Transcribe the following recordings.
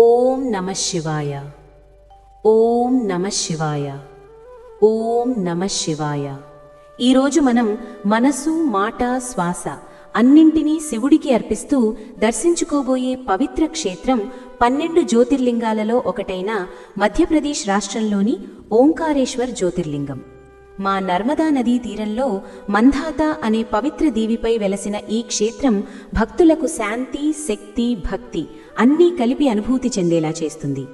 ఓం నమ శివాయ. ఓం నమ శివాయ. ఓం నమ శివాయ. ఈరోజు మనం మనసు మాట శ్వాస అన్నింటినీ శివుడికి అర్పిస్తూ దర్శించుకోబోయే పవిత్ర క్షేత్రం పన్నెండు జ్యోతిర్లింగాలలో ఒకటైన మధ్యప్రదేశ్ రాష్ట్రంలోని ఓంకారేశ్వర్ జ్యోతిర్లింగం. మా నర్మదా నదీ తీరంలో మంధాత అనే పవిత్ర దీవిపై వెలసిన ఈ క్షేత్రం భక్తులకు శాంతి శక్తి భక్తి అన్నీ కలిపి అనుభూతి చెందేలా చేస్తుంది.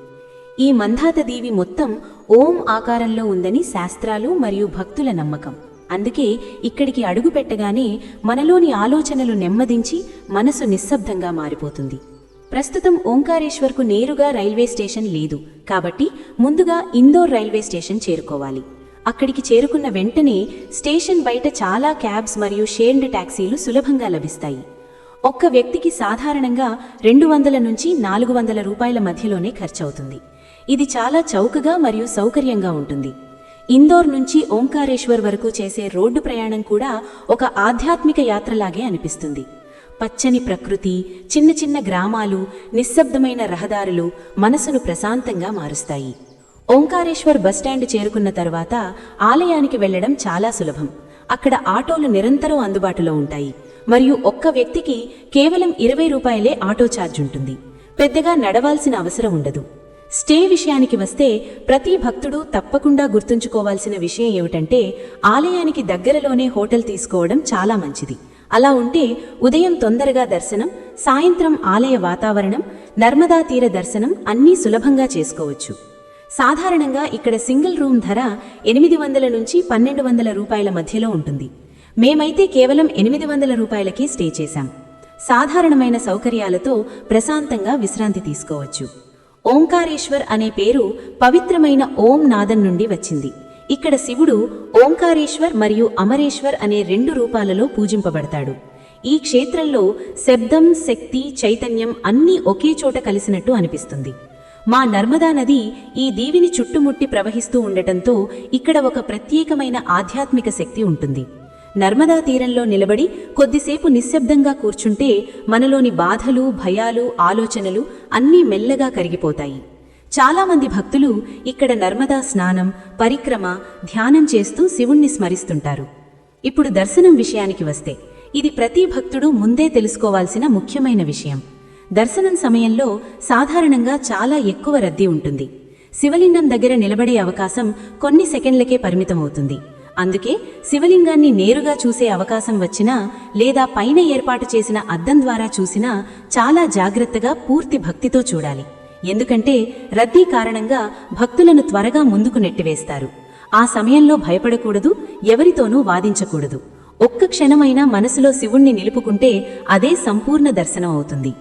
ఈ మంధాత దీవి మొత్తం ఓం ఆకారంలో ఉందని శాస్త్రాలు మరియు భక్తుల నమ్మకం. అందుకే ఇక్కడికి అడుగు పెట్టగానే మనలోని ఆలోచనలు నెమ్మదించి మనసు నిశ్శబ్దంగా మారిపోతుంది. ప్రస్తుతం ఓంకారేశ్వర్కు నేరుగా రైల్వే స్టేషన్ లేదు కాబట్టి ముందుగా ఇందోర్ రైల్వే స్టేషన్ చేరుకోవాలి. అక్కడికి చేరుకున్న వెంటనే స్టేషన్ బయట చాలా క్యాబ్స్ మరియు షేర్డ్ ట్యాక్సీలు సులభంగా లభిస్తాయి. ఒక్క వ్యక్తికి సాధారణంగా రెండు వందల నుంచి నాలుగు వందల రూపాయల మధ్యలోనే ఖర్చవుతుంది. ఇది చాలా చౌకగా మరియు సౌకర్యంగా ఉంటుంది. ఇందోర్ నుంచి ఓంకారేశ్వర్ వరకు చేసే రోడ్డు ప్రయాణం కూడా ఒక ఆధ్యాత్మిక యాత్రలాగే అనిపిస్తుంది. పచ్చని ప్రకృతి చిన్న చిన్న గ్రామాలు నిశ్శబ్దమైన రహదారులు మనసును ప్రశాంతంగా మారుస్తాయి. ఓంకారేశ్వర్ బస్టాండ్ చేరుకున్న తర్వాత ఆలయానికి వెళ్ళడం చాలా సులభం. అక్కడ ఆటోలు నిరంతరం అందుబాటులో ఉంటాయి. మరియు ఒక్క వ్యక్తికి కేవలం ఇరవై రూపాయలే ఆటో ఛార్జ్ ఉంటుంది. పెద్దగా నడవాల్సిన అవసరం ఉండదు. స్టే విషయానికి వస్తే ప్రతి భక్తుడు తప్పకుండా గుర్తుంచుకోవాల్సిన విషయం ఏమిటంటే ఆలయానికి దగ్గరలోనే హోటల్ తీసుకోవడం చాలా మంచిది. అలా ఉంటే ఉదయం తొందరగా దర్శనం సాయంత్రం ఆలయ వాతావరణం నర్మదా తీర దర్శనం అన్నీ సులభంగా చేసుకోవచ్చు. సాధారణంగా ఇక్కడ సింగిల్ రూమ్ ధర ఎనిమిది వందల నుంచి పన్నెండు వందల రూపాయల మధ్యలో ఉంటుంది. మేమైతే కేవలం ఎనిమిది వందల రూపాయలకే స్టే చేశాం. సాధారణమైన సౌకర్యాలతో ప్రశాంతంగా విశ్రాంతి తీసుకోవచ్చు. ఓంకారేశ్వర్ అనే పేరు పవిత్రమైన ఓం నాదం నుండి వచ్చింది. ఇక్కడ శివుడు ఓంకారేశ్వర్ మరియు అమరేశ్వర్ అనే రెండు రూపాలలో పూజింపబడతాడు. ఈ క్షేత్రంలో శబ్దం శక్తి చైతన్యం అన్నీ ఒకే చోట కలిసినట్టు అనిపిస్తుంది. మా నర్మదా నది ఈ దీవిని చుట్టుముట్టి ప్రవహిస్తూ ఉండటంతో ఇక్కడ ఒక ప్రత్యేకమైన ఆధ్యాత్మిక శక్తి ఉంటుంది. నర్మదా తీరంలో నిలబడి కొద్దిసేపు నిశ్శబ్దంగా కూర్చుంటే మనలోని బాధలు భయాలు ఆలోచనలు అన్నీ మెల్లగా కరిగిపోతాయి. చాలామంది భక్తులు ఇక్కడ నర్మదా స్నానం పరిక్రమ ధ్యానం చేస్తూ శివుణ్ణి స్మరిస్తుంటారు. ఇప్పుడు దర్శనం విషయానికి వస్తే ఇది ప్రతి భక్తుడు ముందే తెలుసుకోవాల్సిన ముఖ్యమైన విషయం. దర్శనం సమయంలో సాధారణంగా చాలా ఎక్కువ రద్దీ ఉంటుంది. శివలింగం దగ్గర నిలబడే అవకాశం కొన్ని సెకండ్లకే పరిమితమవుతుంది. అందుకే శివలింగాన్ని నేరుగా చూసే అవకాశం వచ్చినా లేదా పైన ఏర్పాటు చేసిన అద్దం ద్వారా చూసినా చాలా జాగ్రత్తగా పూర్తి భక్తితో చూడాలి. ఎందుకంటే రద్దీ కారణంగా భక్తులను త్వరగా ముందుకు నెట్టివేస్తారు. ఆ సమయంలో భయపడకూడదు ఎవరితోనూ వాదించకూడదు. ఒక్క క్షణమైనా మనసులో శివుణ్ణి నిలుపుకుంటే అదే సంపూర్ణ దర్శనం అవుతుంది.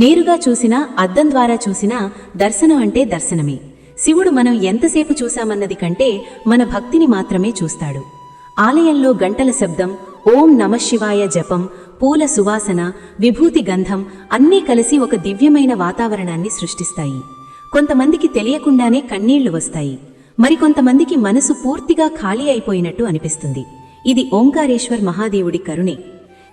నేరుగా చూసినా అద్దం ద్వారా చూసినా దర్శనం అంటే దర్శనమే. శివుడు మనం ఎంతసేపు చూశామన్నది కంటే మన భక్తిని మాత్రమే చూస్తాడు. ఆలయంలో గంటల శబ్దం ఓం నమశివాయ జపం పూల సువాసన విభూతి గంధం అన్నీ కలిసి ఒక దివ్యమైన వాతావరణాన్ని సృష్టిస్తాయి. కొంతమందికి తెలియకుండానే కన్నీళ్ళు వస్తాయి. మరికొంతమందికి మనసు పూర్తిగా ఖాళీ అయిపోయినట్టు అనిపిస్తుంది. ఇది ఓంకారేశ్వర్ మహాదేవుడి కరుణే.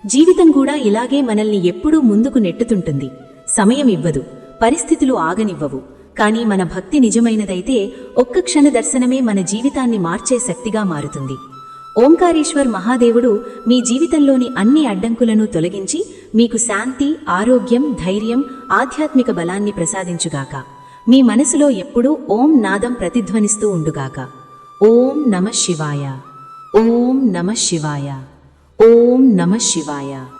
జీవితం కూడా ఇలాగే మనల్ని ఎప్పుడూ ముందుకు నెట్టుతుంటుంది. సమయం ఇవ్వదు పరిస్థితులు ఆగనివ్వవు. కానీ మన భక్తి నిజమైనదైతే ఒక్క క్షణ దర్శనమే మన జీవితాన్ని మార్చే శక్తిగా మారుతుంది. ఓంకారేశ్వర్ మహాదేవుడు మీ జీవితంలోని అన్ని అడ్డంకులను తొలగించి మీకు శాంతి ఆరోగ్యం ధైర్యం ఆధ్యాత్మిక బలాన్ని ప్రసాదించుగాక. మీ మనసులో ఎప్పుడూ ఓం నాదం ప్రతిధ్వనిస్తూ ఉండుగాక. ఓం నమ శివాయ. ఓం నమ శివాయ. ఓం నమ శివాయ.